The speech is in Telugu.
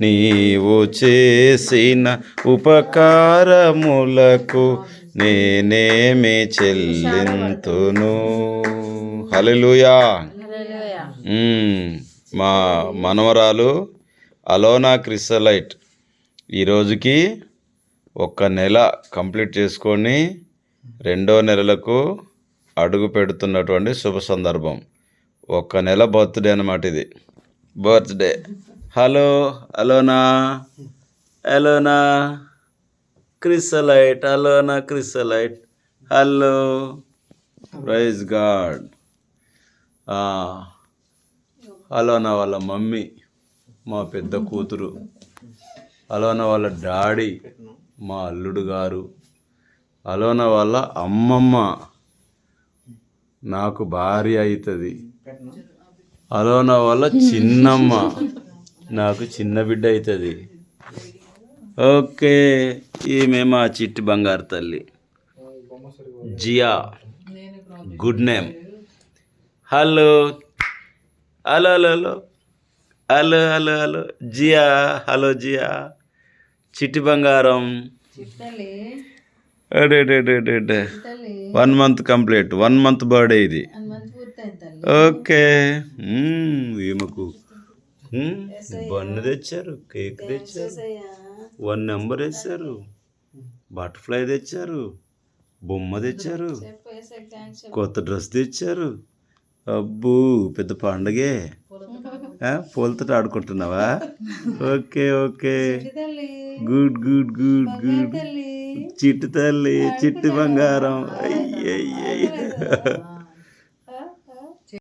నీవు చేసిన ఉపకారములకు నేనేమి చెల్లింతును. హలలుయా మా మనవరాలు అలోనా క్రిసలైట్ ఈ రోజుకి ఒక్క నెల కంప్లీట్ చేసుకొని రెండో నెలలకు అడుగు పెడుతున్నటువంటి శుభ సందర్భం. ఒక్క నెల బర్త్డే అన్నమాట ఇది. బర్త్డే. Hello Alona? అలోనా? క్రిసలైట్ అలోనా క్రిసలైట్ హలో ప్రైజ్ గాడ్. అలోనా వాళ్ళ మమ్మీ మా పెద్ద కూతురు. అలోనా వాళ్ళ డాడీ మా అల్లుడు గారు. అలోనా వాళ్ళ అమ్మమ్మ. నాకు భార్య అవుతుంది అలోనా వాళ్ళ చిన్నమ్మ. నాకు చిన్న బిడ్డ అవుతుంది ఓకే ఈమె మా చిట్టి బంగారు తల్లి. Jiya good name. Hello. Hello hello hello. Hello hello hello. Jiya hello Jiya. చిట్టి బంగారం. One month complete. One month birthday ఇది. ఓకే. ఈమెకు. బన్ను తెచ్చారు కేక్ తెచ్చారు. వన్ నెంబర్ వేశారు బటర్ఫ్లై తెచ్చారు. బొమ్మ తెచ్చారు. కొత్త డ్రెస్ తెచ్చారు. అబ్బు పెద్ద పండగే. పూలతో ఆడుకుంటున్నావా? Okay okay. Good good good good. చిట్టు తల్లి చిట్టు బంగారం. అయ్యయ్య